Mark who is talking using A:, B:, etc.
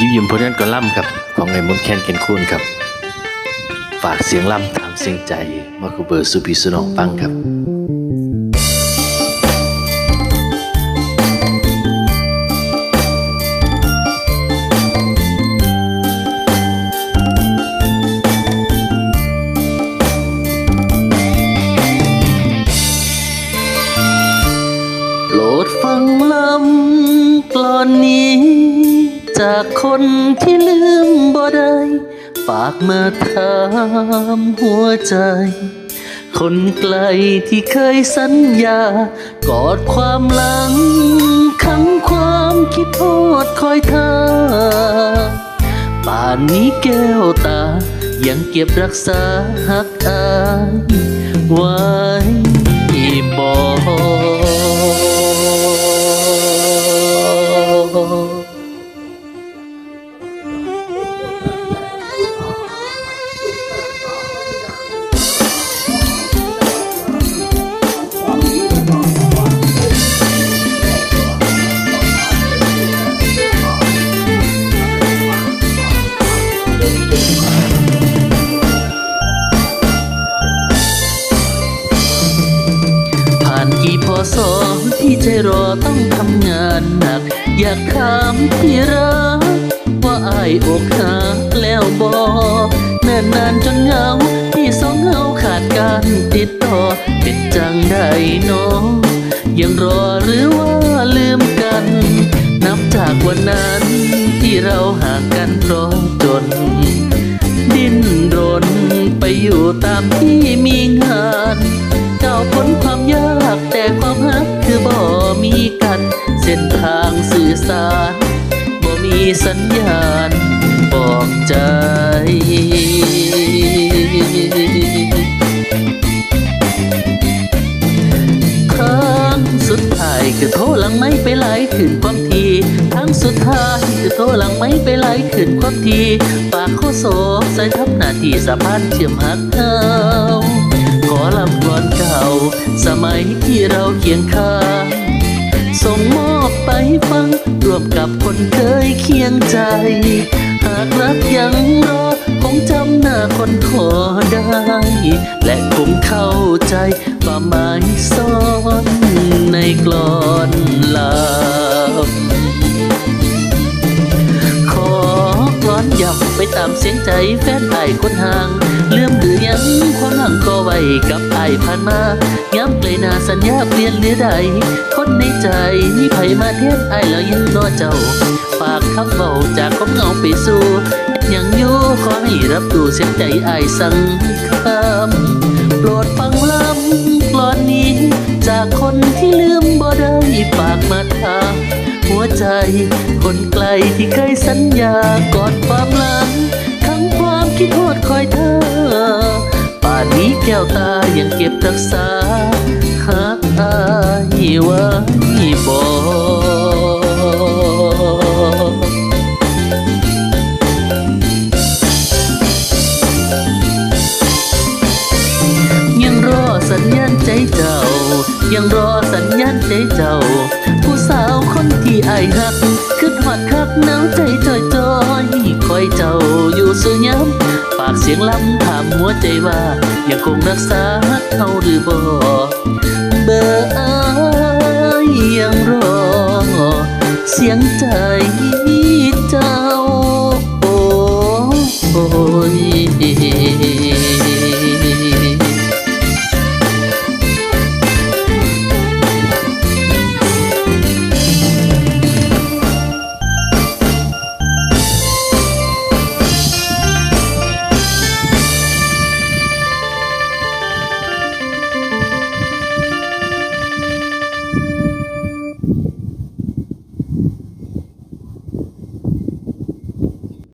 A: ยิ้มยิ้มผลงานกอล่ำครับ ของไอ้มนแคนเกนคูนครับ ฝากเสียงล่ำตามเสียงใจมาคูเบอร์สุพีสนองฟังครับโปรดฟังลำกลอนนี้ จากคนที่ลืมบ่ได้ฝากมาถามหัวใจ คนไกลที่เคยสัญญา กอดความหลังขังความคิดโทษคอยท่าป่านนี้แก้วตา ยังเก็บรักษาหักอาย สองที่ใจรอต้องทำงานหนัก อยากถามที่รักว่าอายอกหักแล้วบอกเนิ่นนานจนเหงาที่สองเฮาขาดการติดต่อเป็นจังได้น้อง ยังรอหรือว่าลืมกัน นับจากวันนั้นที่เราห่างกันเพราะจน ดิ้นรนไปอยู่ตามที่มีงาน ก้าวพ้นความยากแต่ความรักคือบ่มีกัน เส้นทางสื่อสารบ่มีสัญญาณบอกใจครั้งสุดท้ายคือโทรหลังไม่ไปไล่ขึ้นความทีครั้งสุดท้ายคือโทรหลังไม่ไปไล่ขึ้นความทีปากโคโซใส่ทับหน้าที่สะพานเชื่อมหักเขา ขอลำก่อนเก่า สมัยที่เราเคียงข้างส่งมอบไปฟังร่วมกับคนเคยเคียงใจ หากรักยังรอคงจำหน้าคนขอได้ และคงเข้าใจความหมายซ่อนในกลอนลาขอกลอนย้ำไปตามเสียงใจแฟนไอ้คนห่างลืมหรือ ยังความหลังก็ไว้กับไอ้ผ่านมาย้ำไกลนาสัญญาเปลี่ยนหรือใด คนในใจมีไผมาเทียบไอ้ายแล้วยังรอเจ้า ฝากคำเบาจากความเหงาไปสู่ยังอยู่ขอให้รับดูเสียงใจไอ้สั่งคำโปรดฟังลำกลอนนี้ จากคนที่ลืมบ่ได้ฝากมาถามหัวใจ คนไกลที่เคยสัญญากอดความหลัง คิดโทษคอยเธอ ป่านนี้แก้วตายังเก็บรักษาหักอายไว้บ่ยังรอสัญญาณใจเจ้า ยังรอสัญญาณใจเจ้า ผู้สาวคนที่ไอายหัก คือหอดคักหนาวใจจอยจอยคอยเจ้าอยู่สุย้ำฝากเสียงล้ำถามหัวใจว่ายังคงรักษาเขาหรือบ่เบอร์ยังรอ เสียงใจ